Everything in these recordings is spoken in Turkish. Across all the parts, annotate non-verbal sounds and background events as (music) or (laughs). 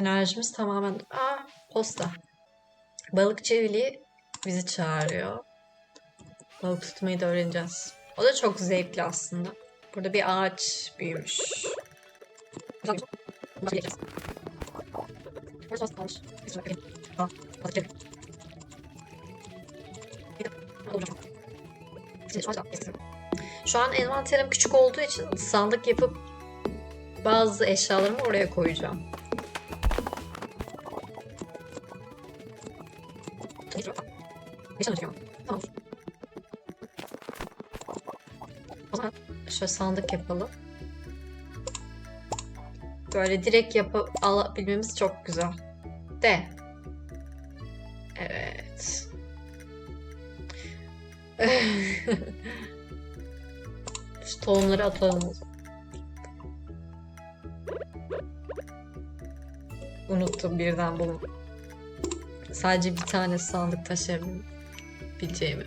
Enerjimiz tamamen... Aa, posta. Balıkçı Veli bizi çağırıyor. Balık tutmayı da öğreneceğiz. O da çok zevkli aslında. Burada bir ağaç büyümüş. Şu an envanterim küçük olduğu için sandık yapıp bazı eşyalarımı oraya koyacağım. Tamam. O zaman şöyle sandık yapalım. Böyle direkt yapıp alabilmemiz çok güzel. De. Evet. (laughs) Şu tohumları atalım. Unuttum birden bunu. Sadece bir tane sandık taşıyabileceğimi.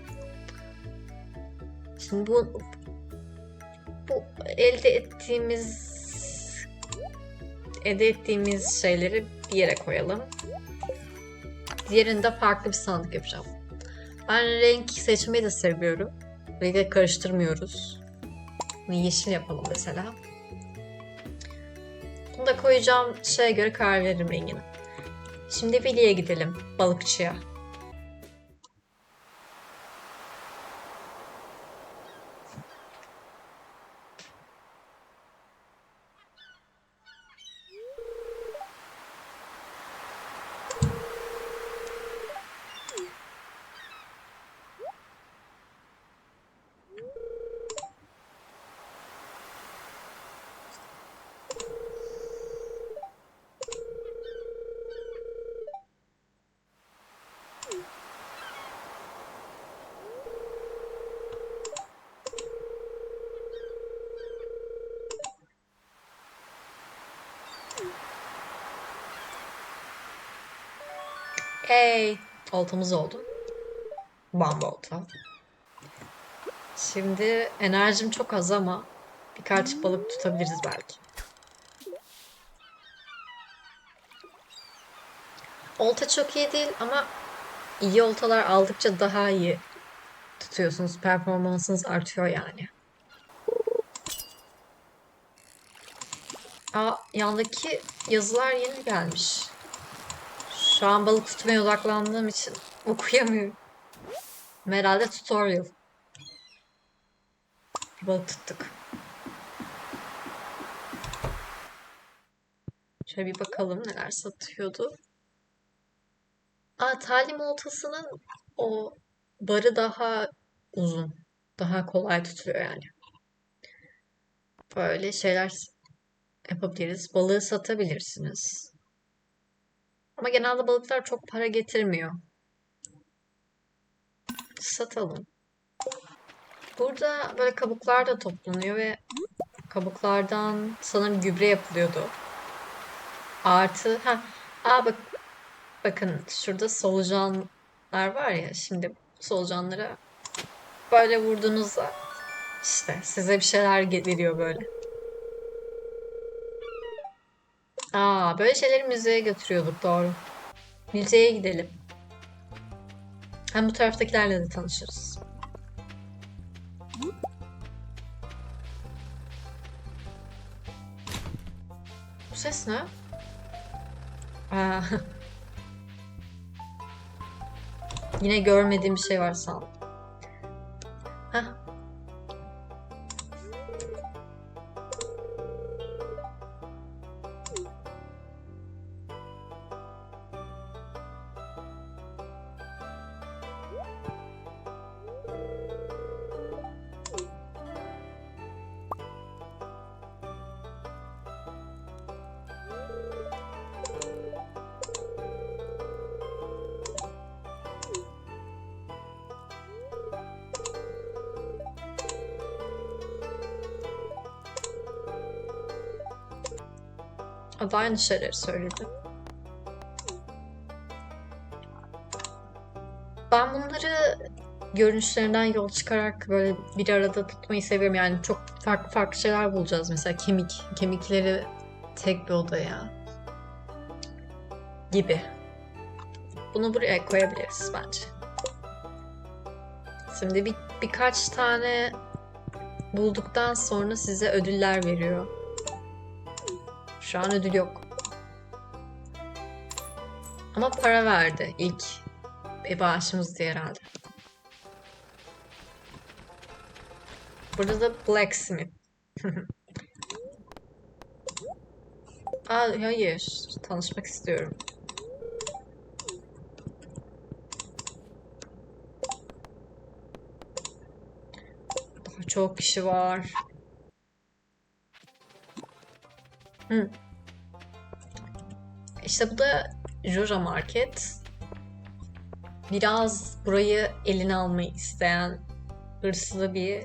Şimdi bu bu elde ettiğimiz elde ettiğimiz şeyleri bir yere koyalım. Diğerinde farklı bir sandık yapacağım. Ben renk seçmeyi de seviyorum. Rengi karıştırmıyoruz. Bunu yeşil yapalım mesela. Bunu da koyacağım şeye göre karar veririm rengini. Şimdi Veli'ye gidelim. Balıkçıya. Hey, oltamız oldu. Bamba olta. Şimdi enerjim çok az ama birkaç balık tutabiliriz belki. Olta çok iyi değil ama iyi oltalar aldıkça daha iyi tutuyorsunuz. Performansınız artıyor yani. Aa, yandaki yazılar yeni gelmiş. Şu an balık tutmaya odaklandığım için okuyamıyorum. Herhalde tutorial. Bir balık tuttuk. Şöyle bir bakalım neler satıyordu. Aa, talim oltasının o barı daha uzun. Daha kolay tutuyor yani. Böyle şeyler yapabiliriz. Balığı satabilirsiniz. Ama genelde balıklar çok para getirmiyor. Satalım. Burada böyle kabuklar da toplanıyor ve kabuklardan sanırım gübre yapılıyordu. Artı ha aa bak bakın şurada solucanlar var ya şimdi solucanlara böyle vurduğunuzda işte size bir şeyler veriyor böyle. Aa, böyle şeyleri müzeye götürüyorduk doğru. Müzeye gidelim. Hem bu taraftakilerle de tanışırız. Bu ses ne? Aa. (laughs) Yine görmediğim bir şey var sandım. O aynı şeyleri söyledi. Ben bunları görünüşlerinden yol çıkarak böyle bir arada tutmayı seviyorum. Yani çok farklı farklı şeyler bulacağız. Mesela kemik, kemikleri tek bir odaya. gibi. Bunu buraya koyabiliriz bence. Şimdi bir, birkaç tane bulduktan sonra size ödüller veriyor. Şu an ödül yok. Ama para verdi ilk bir bağışımızdı herhalde. Burada da blacksmith. (laughs) Aa, hayır. Tanışmak istiyorum. Daha çok kişi var. Hı. İşte bu da Jura Market. Biraz burayı eline almayı isteyen hırslı bir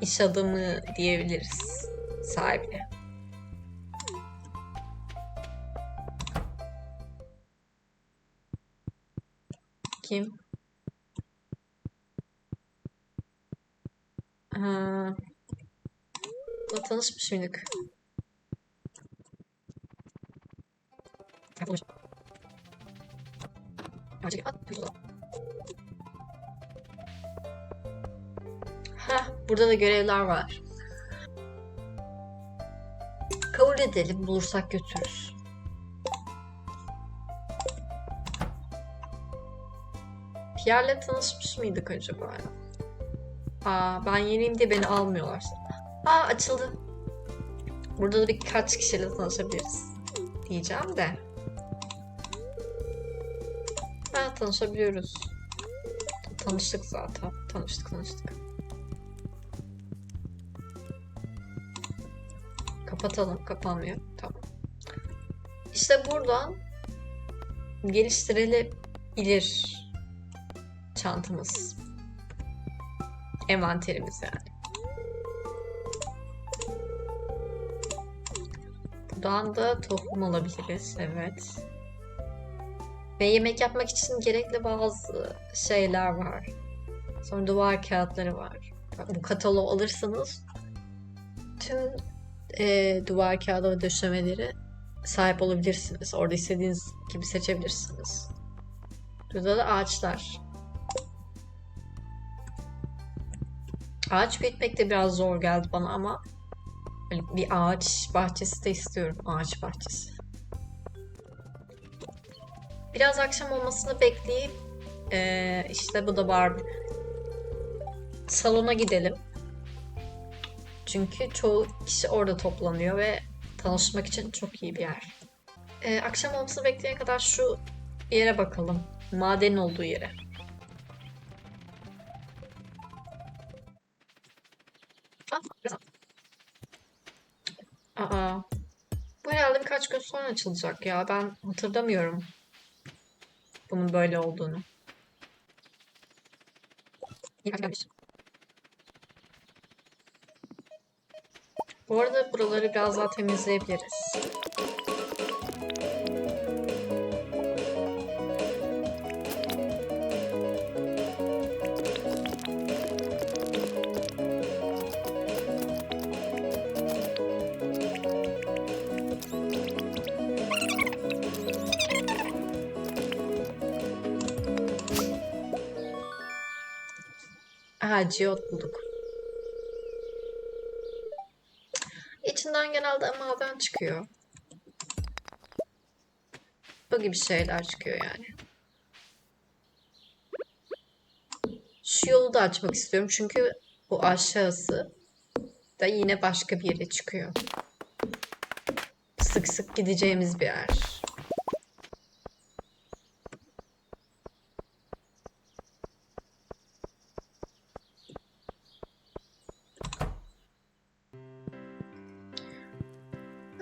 iş adamı diyebiliriz sahibine. Kim? Ha. Tanışmış mıydık? Heh, burada da görevler var. Kabul edelim, bulursak götürürüz. Pierre'le tanışmış mıydık acaba? Aa, ben yeniyim diye beni almıyorlar. Aa açıldı. Burada da birkaç kişiyle tanışabiliriz. Diyeceğim de. Tanışabiliyoruz. Tanıştık zaten. Tanıştık tanıştık. Kapatalım. Kapanmıyor. Tamam. İşte buradan geliştirilebilir çantamız. Envanterimiz yani. Buradan da tohum alabiliriz. Evet. Ve yemek yapmak için gerekli bazı şeyler var. Sonra duvar kağıtları var. Bu kataloğu alırsanız tüm e, duvar kağıdı ve döşemeleri sahip olabilirsiniz. Orada istediğiniz gibi seçebilirsiniz. Burada da ağaçlar. Ağaç büyütmek de biraz zor geldi bana ama bir ağaç bahçesi de istiyorum. Ağaç bahçesi. Biraz akşam olmasını bekleyip eee, işte bu da Barbie. Salona gidelim. Çünkü çoğu kişi orada toplanıyor ve tanışmak için çok iyi bir yer. Eee, akşam olmasını bekleyene kadar şu yere bakalım. Madenin olduğu yere. Aa, bu herhalde birkaç gün sonra açılacak ya. Ben hatırlamıyorum bunun böyle olduğunu. Bu arada buraları biraz daha temizleyebiliriz. Aha, geot bulduk. İçinden genelde maden çıkıyor. Bu gibi şeyler çıkıyor yani. Şu yolu da açmak istiyorum çünkü bu aşağısı da yine başka bir yere çıkıyor. Sık sık gideceğimiz bir yer.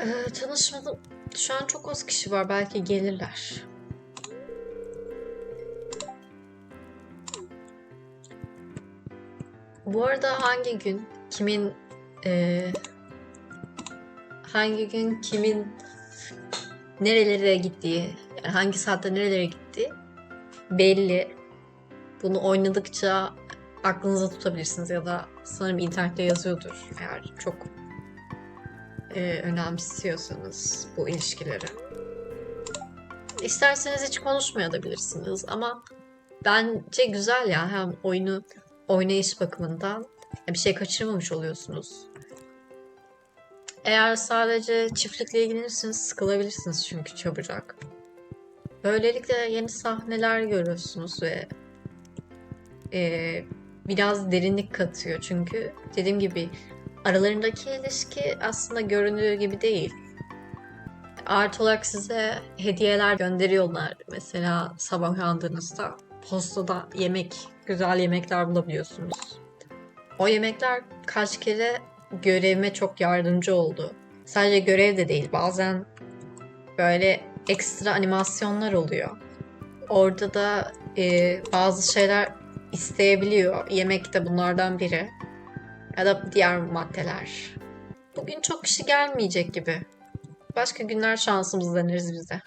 Ee, tanışmadım. Şu an çok az kişi var. Belki gelirler. Bu arada hangi gün kimin eee, hangi gün kimin nerelere gittiği, yani hangi saatte nerelere gittiği belli. Bunu oynadıkça aklınıza tutabilirsiniz ya da sanırım internette yazıyordur eğer çok e, önemsiyorsanız bu ilişkileri. İsterseniz hiç konuşmayabilirsiniz ama bence güzel ya hem oyunu oynayış bakımından bir şey kaçırmamış oluyorsunuz. Eğer sadece çiftlikle ilgilenirseniz sıkılabilirsiniz çünkü çabucak. Böylelikle yeni sahneler görüyorsunuz ve eee, biraz derinlik katıyor çünkü dediğim gibi aralarındaki ilişki aslında göründüğü gibi değil. Artı olarak size hediyeler gönderiyorlar. Mesela sabah uyandığınızda postada yemek, güzel yemekler bulabiliyorsunuz. O yemekler kaç kere görevime çok yardımcı oldu. Sadece görev de değil, bazen böyle ekstra animasyonlar oluyor. Orada da e, bazı şeyler isteyebiliyor. Yemek de bunlardan biri. Ya da diğer maddeler. Bugün çok kişi gelmeyecek gibi. Başka günler şansımız deneriz bize.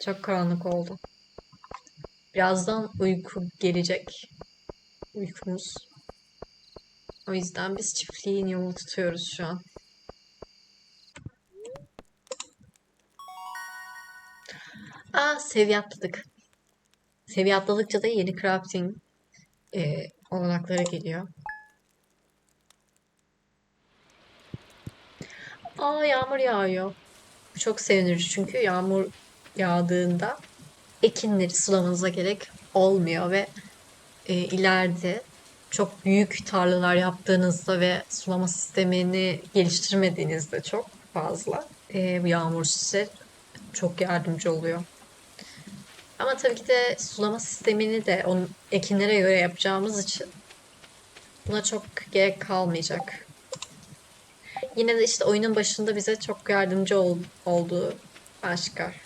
Çok karanlık oldu. Birazdan uyku gelecek. Uykumuz. O yüzden biz çiftliğin yolunu tutuyoruz şu an. Aa seviye atladık. Seviye atladıkça da yeni crafting e, olanakları geliyor. Aa yağmur yağıyor. Çok sevindirici çünkü yağmur yağdığında ekinleri sulamanıza gerek olmuyor ve e, ileride çok büyük tarlalar yaptığınızda ve sulama sistemini geliştirmediğinizde çok fazla e, bu yağmur size çok yardımcı oluyor. Ama tabii ki de sulama sistemini de onun ekinlere göre yapacağımız için buna çok gerek kalmayacak. Yine de işte oyunun başında bize çok yardımcı ol, olduğu aşikar.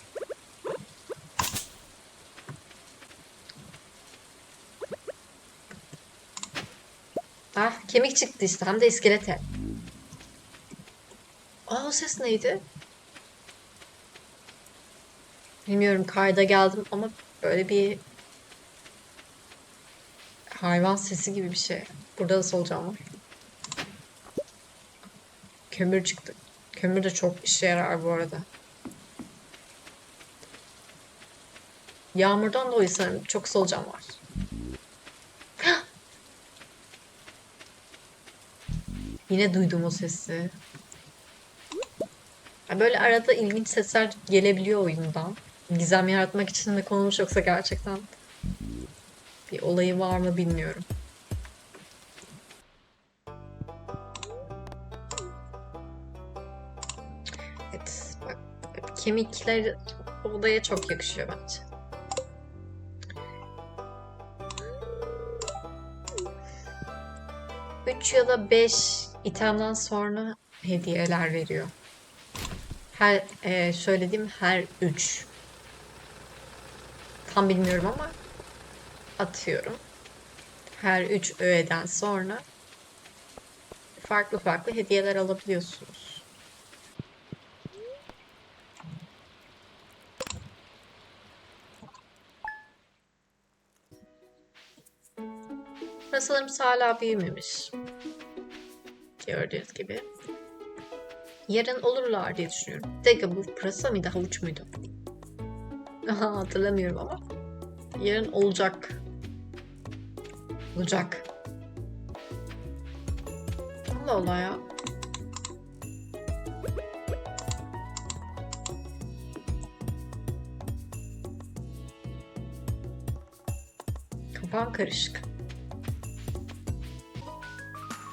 Ah kemik çıktı işte hem de iskelete. Aa o ses neydi? Bilmiyorum kayda geldim ama böyle bir hayvan sesi gibi bir şey. Burada da solucan var. Kömür çıktı. Kömür de çok işe yarar bu arada. Yağmurdan dolayı sanırım çok solucan var. (gasps) Yine duydum o sesi. Böyle arada ilginç sesler gelebiliyor oyundan. Gizem yaratmak için mi konulmuş yoksa gerçekten bir olayı var mı bilmiyorum. Kemikler odaya çok yakışıyor bence. Üç ya da beş itemden sonra hediyeler veriyor. Her e, söylediğim her üç. Tam bilmiyorum ama atıyorum. Her üç öğeden sonra farklı farklı hediyeler alabiliyorsunuz. Burası hala büyümemiş. Gördüğünüz gibi. Yarın olurlar diye düşünüyorum. Dakika bu pırasa mıydı havuç muydu? Hatırlamıyorum ama. Yarın olacak. Olacak. Allah Allah ya. Kafam karışık.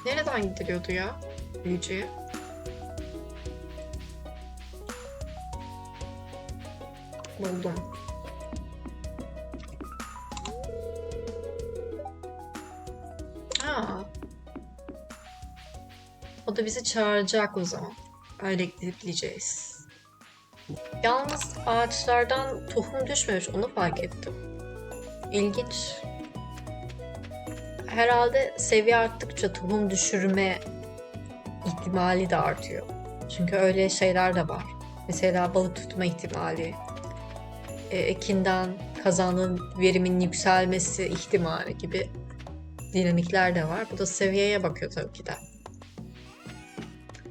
Nereden gidiliyordu ya? Büyücüye. Buldum. Aa. O da bizi çağıracak o zaman. Öyle gidip gideceğiz. Yalnız ağaçlardan tohum düşmemiş onu fark ettim. İlginç. Herhalde seviye arttıkça tohum düşürme ihtimali de artıyor. Çünkü öyle şeyler de var. Mesela balık tutma ihtimali, e, ekinden kazandığın verimin yükselmesi ihtimali gibi dinamikler de var. Bu da seviyeye bakıyor tabii ki de.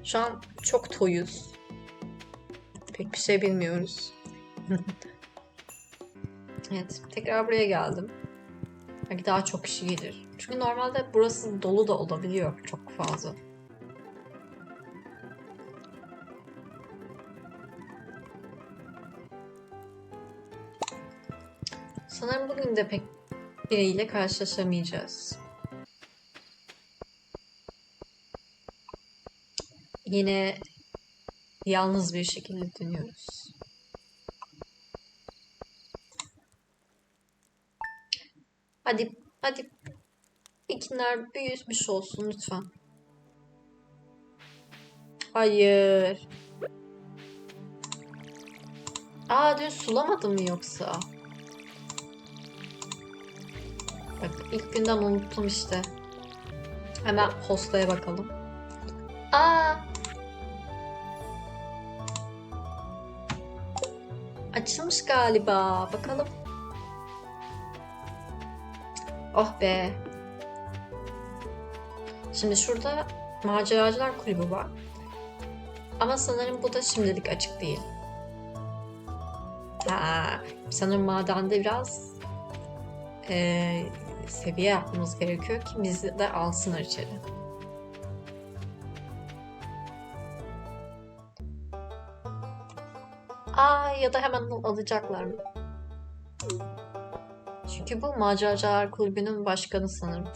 Şu an çok toyuz. Pek bir şey bilmiyoruz. (laughs) Evet, tekrar buraya geldim. Belki daha çok kişi gelir. Çünkü normalde burası dolu da olabiliyor çok fazla. Sanırım bugün de pek biriyle karşılaşamayacağız. Yine yalnız bir şekilde dönüyoruz. Hadi, hadi. İkinler büyütmüş olsun lütfen. Hayır. Aa dün sulamadım mı yoksa? Bak ilk günden unuttum işte. Hemen postaya bakalım. Aa! Açılmış galiba. Bakalım. Oh be. Şimdi şurada Maceracılar Kulübü var. Ama sanırım bu da şimdilik açık değil. Ha, sanırım madende biraz eee, seviye yapmamız gerekiyor ki bizi de alsınlar içeri. Aa ya da hemen alacaklar mı? Çünkü bu Maceracılar Kulübü'nün başkanı sanırım.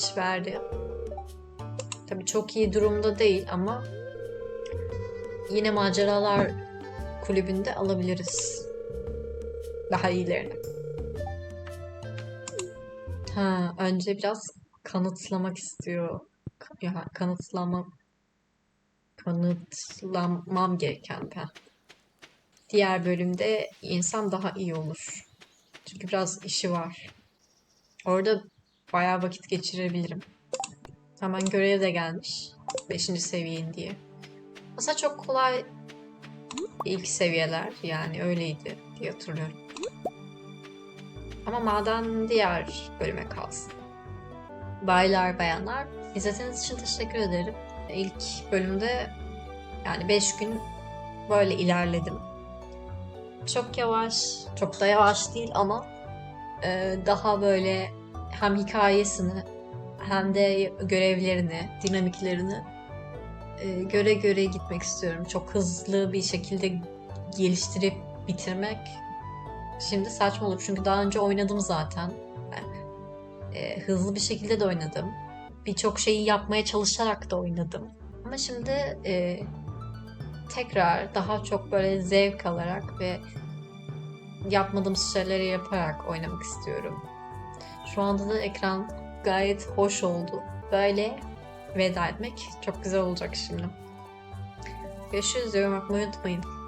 Kılıç verdi. Tabii çok iyi durumda değil ama yine maceralar kulübünde alabiliriz. Daha iyilerini. Ha, önce biraz kanıtlamak istiyor. Ya kanıtlamam kanıtlamam gereken ha. Diğer bölümde insan daha iyi olur. Çünkü biraz işi var. Orada bayağı vakit geçirebilirim. Hemen görev de gelmiş. Beşinci seviyen diye. Aslında çok kolay ilk seviyeler yani öyleydi diye hatırlıyorum. Ama maden diğer bölüme kalsın. Baylar bayanlar izlediğiniz için teşekkür ederim. İlk bölümde yani 5 gün böyle ilerledim. Çok yavaş, çok da yavaş değil ama e, daha böyle hem hikayesini hem de görevlerini, dinamiklerini e, göre göre gitmek istiyorum. Çok hızlı bir şekilde geliştirip bitirmek şimdi saçma olur. Çünkü daha önce oynadım zaten. E, hızlı bir şekilde de oynadım. Birçok şeyi yapmaya çalışarak da oynadım. Ama şimdi e, tekrar daha çok böyle zevk alarak ve yapmadığım şeyleri yaparak oynamak istiyorum. Şu anda da ekran gayet hoş oldu. Böyle veda etmek çok güzel olacak şimdi. Görüşürüz. Yorum yapmayı unutmayın.